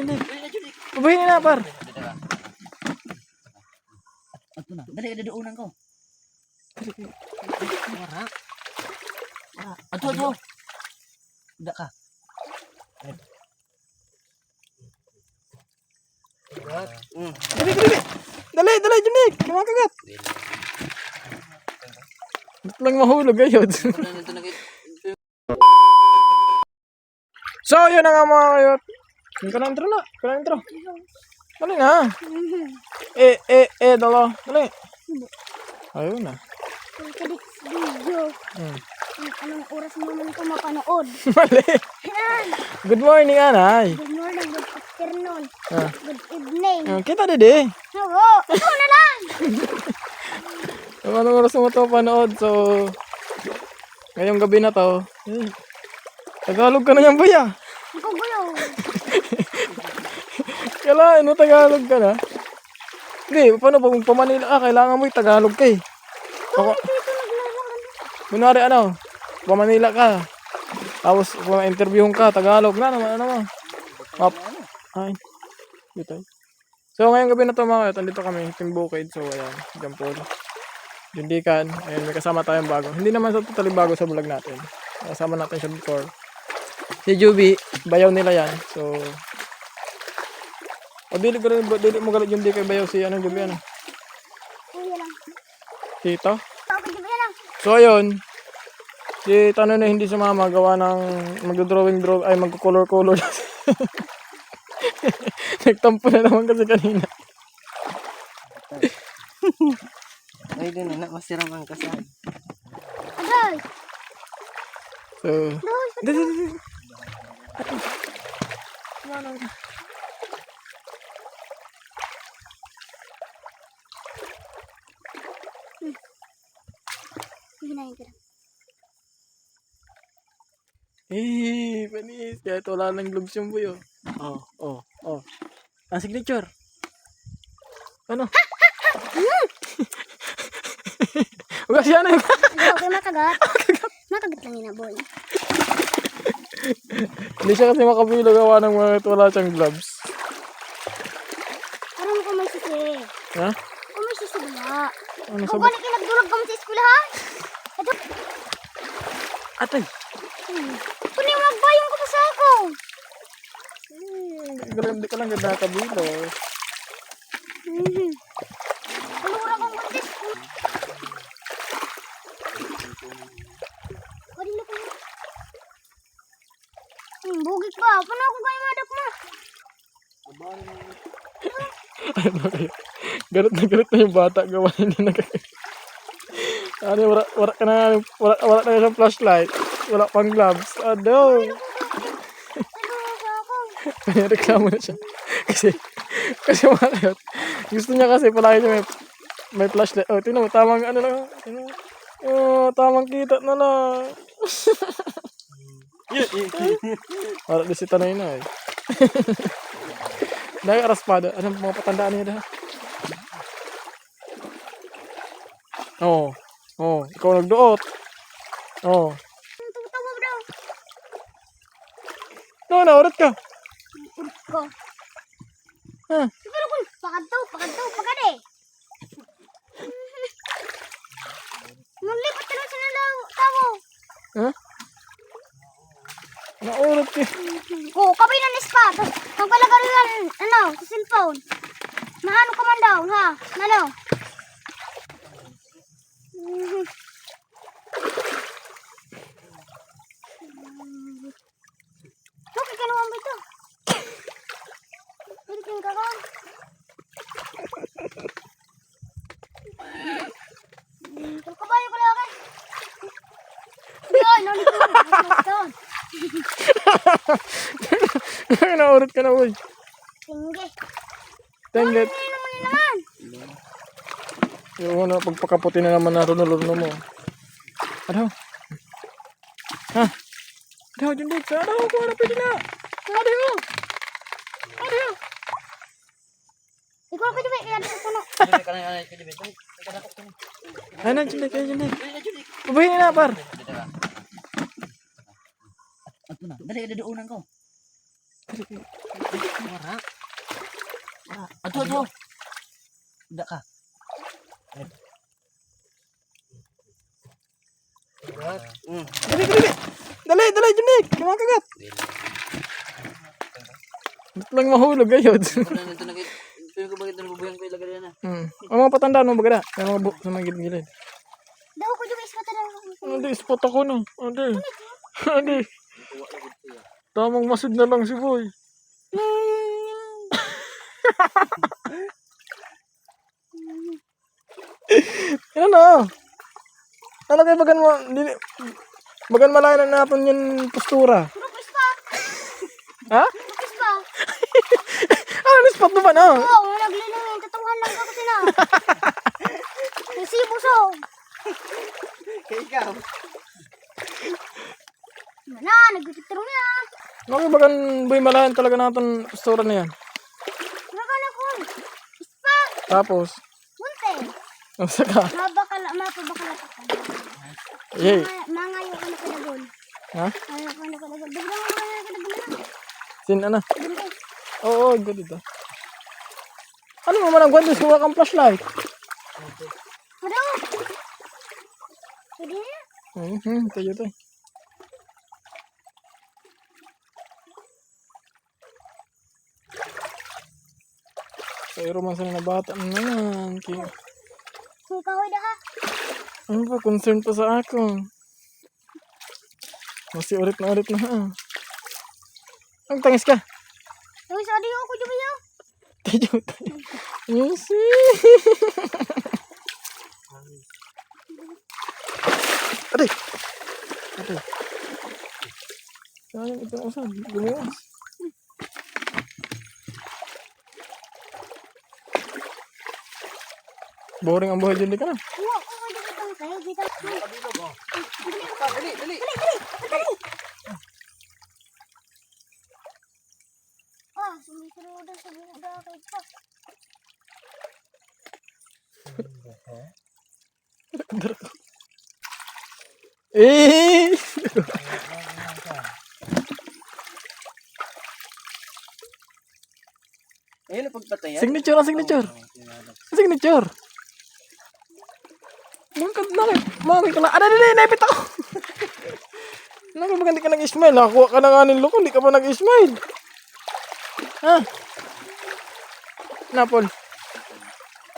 Jundi. Pabayin na, par. Ato na. Dali, dadaunan ko. Wara. Ato, ato. Tidak ka. Dali, dali. Dali, dali, Jundi. Kumakagat. Ba't lang mahulog na so, yun na nga mga kayot. Yung ka na intro na. Ka na intro. Dali na. Eh, eh, eh, dalo. Dali. Ayun na. Kadik video. Hmm. Anong oras mo man ito mapanood. Mali. Good morning, anay. Good morning, good afternoon, Ah. good evening. Ah, Kita dede. Oo, ikaw na lang. Anong oras mo ito panood. So, ngayong gabi na to. Eh, Tagalog ka na yan, buya. Ikaw gulo. Kailangan mo Tagalog ka na. Hindi, paano pag pamanila ka, kailangan mo yung Tagalog ka eh. Ako, kunwari ano, pamanila ka. Tapos, kung interviewin ka, Tagalog na naman, ano mo. Map. Ay, dito. So, ngayong gabi na to mga kayot, andito kami, Team Bukid. So, ayan, Jampol. Jundikan. Ayun, may kasama tayong bago. Hindi naman sa totally bago sa vlog natin. Kasama natin siya before. Si Juby, bayaw nila yan. So, o dili ko rin, dili mo galit yung di kay bayaw si anong Juby ano. Kuya lang. Tito. So, ayun. Si Tano na hindi sumama gawa ng magdodrawing draw ay magko-color color. Nagtampo na naman kasi kanina. Ay, din na. Masiram ang kasal. Agay. So, Doy. Dali, dali, Hinahin ka lang. Eh, panis. Kahit wala nang gloves yung buyo. Oh, oh, oh. Ang signature. Ano? Huwag siya na. Ikaw, okay makagat. Makagat lang yun, boy. Hindi siya kasi makabilo gawa ng mga wala siyang gloves. Parang ko may susi. Ha? Kung may susi wala. Ano Kung sabi? gano'n kinagdurog ka mo sa eskwelahan? Ito, Atay! Hmm. Kunin mo magbayong ko pa sa ako. Hmm, Grabe ka lang ganda nakabilo. Mhm. Alura kong buntis. Pwede na ko. Hmm, bugik ba? Paano ako kayo madap mo? Ano kayo? Galit na galit na yung bata gawa hindi na Ano, wala, wala ka na, wala, wala na siyang flashlight. Wala pang gloves. Ano? Ako? May reklamo na siya. Kasi, kasi mga kayot, gusto niya kasi palagi siya may, may flashlight. Oh, tingnan mo, tamang ano lang. Tingnan mo. Oh, tamang kita na lang. Para di si Tanay na eh. Dahil araspada. Anong mga patandaan niya dah? Oo. Oh, oh, ikaw nagduot. Oo. Oh. Tawa mo daw. No, naurat ka. Ko. Ha? Siguro ko, pakad to, pakad to, pakad eh. Mulipat ka na sa nalaw, tao. Ha? Naurat ka. Oo, kabay na ni spa. Tapos, magpalagay yan, ano, sa cellphone. Maano ka man daw, ha? Nalo. Mhm. Kanuhan mo ito. Kakaon. Hmm, Kung kabayo ko lang eh. Yan, nalito. Ito. naurat ka na, boy. Tingge. Tenget. Ano naman naman? Yung ano, pagpakaputi na naman na runo-runo mo. Ano? Ha? Ano, dyan dito. Ano, kung ano, pwede na. Ano yun? Ano yun? Ikaw ka dyan, kaya dito puno. Dali ka na, ano, dali, dali. Dali ka na, dali. Ay, na, dyan dito, dyan dito. Dali, dali. Pabayin na, par. Dali ka. Ato na. Dali. Dali. Dali, dali. Dali, dali, Junik. Kumakagat. Ba't lang mahulog na Pero ko bakit nabubuyang ko ilagay na. hmm. Ang mga patandaan mo bagada. Yung mga bu sa mga gilid-gilid. Daw ko juga ispat na. Hindi, spot ako na. Hindi. Hindi. Tamang masid na lang si boy. Na. Ano kayo bagan mo? Dili, bagan malayo na natin yung postura. Ha? Ano na spot mo ba na? Oo, oh, naglinungin. Tatuhan lang ako sila. Kasi buso. Kaya ikaw. Mana, nagtitirong niya. Ano kayo bagan boy malayo talaga natin postura na yan. Nakan ako. Ispat. Tapos, Munte. ang saka. Mabakala, mapabakala ka. Yay. Mga- Mga yung ano ka na doon. Ha? Ano ka na ka na doon. Biglang mga ano ka na doon. Sin ano? Ka. Oo, oh, good ito. Ano mo man ang gwandos kung wala kang flashlight? Ano? Pwede na. Mhm, tayo tayo. Pero man sana na bata naman. Kaya, Sungkahoy na ha. Ano ba, concern pa sa ako. Masih ulit na ulit na ha. Ang tangis ka. Yung isa di ako yun. Tayo tayo. Yes. Aday. Aday. Sayang ito usan. Gumawas. Boring ang buhay dyan, di ka na. Oo, ako dyan itong kayo. Dito. Dali, dali. Ah, sumisunod sa buda kay pa. Eh! Ayun ang pagpatayan. Signature ang signature. Signature. Bakit nakit? Mami ka lang. Ano, hindi, naipit ako. Nakit ba hindi ka nag-smile? Nakakuha ka na nga ng loko, hindi ka pa nag-smile. Ha? Napol.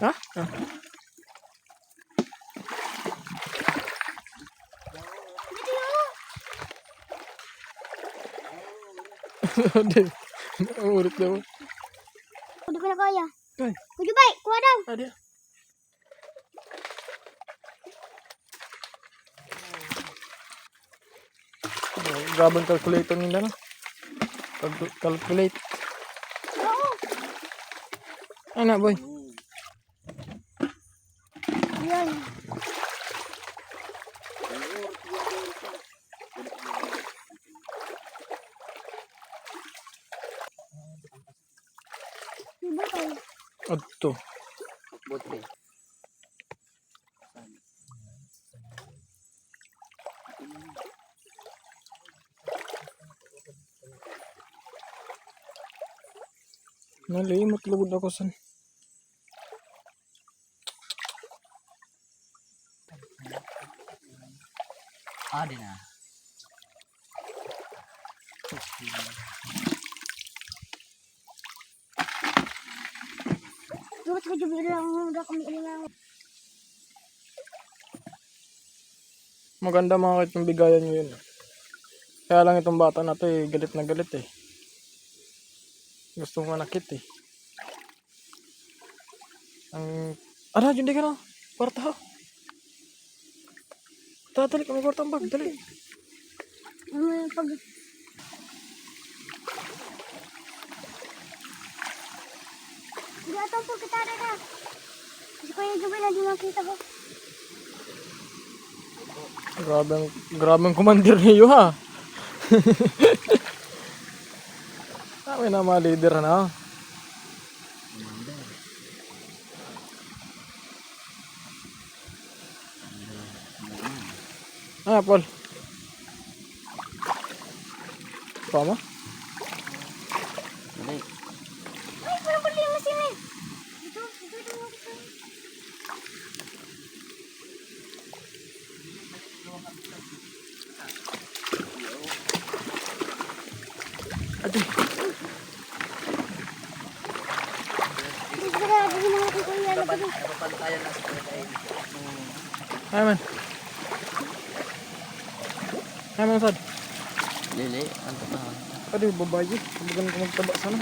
Ha? Ha? Hindi. Ulit daw. Hindi ko na kaya. Ay, Kuya bay, kuha daw. ada. Grabe ang calculator nila no. Calcu- calculate. Ay na boy. Yan. Adto. Buti. Nalimot lugod ako san. Ah, di na. Dapat ko juga lang udah kami ilang. Maganda mga kahit yung bigayan nyo yun. Kaya lang itong bata na to eh, galit na galit eh. Gusto mo manakit eh. Ang... Ano, hindi ka na. Kwarta. Tara, dali kami kwarta ang bag, dali. Ano yung pag... Hindi ito po kita na na. Kasi ko yung gabi na di makita ko. Grabe ang, grabe ang commander niyo ha. Kami na mga leader na. Ah, Paul. Tama? Hindi. Ay, parang pala yung masin eh. Ito, ito, ito. Napapantayan na sa tayo. Ay man. Ay man sad. Lili, ang totoo. Adi babae. Kabagan ko magtaba sana.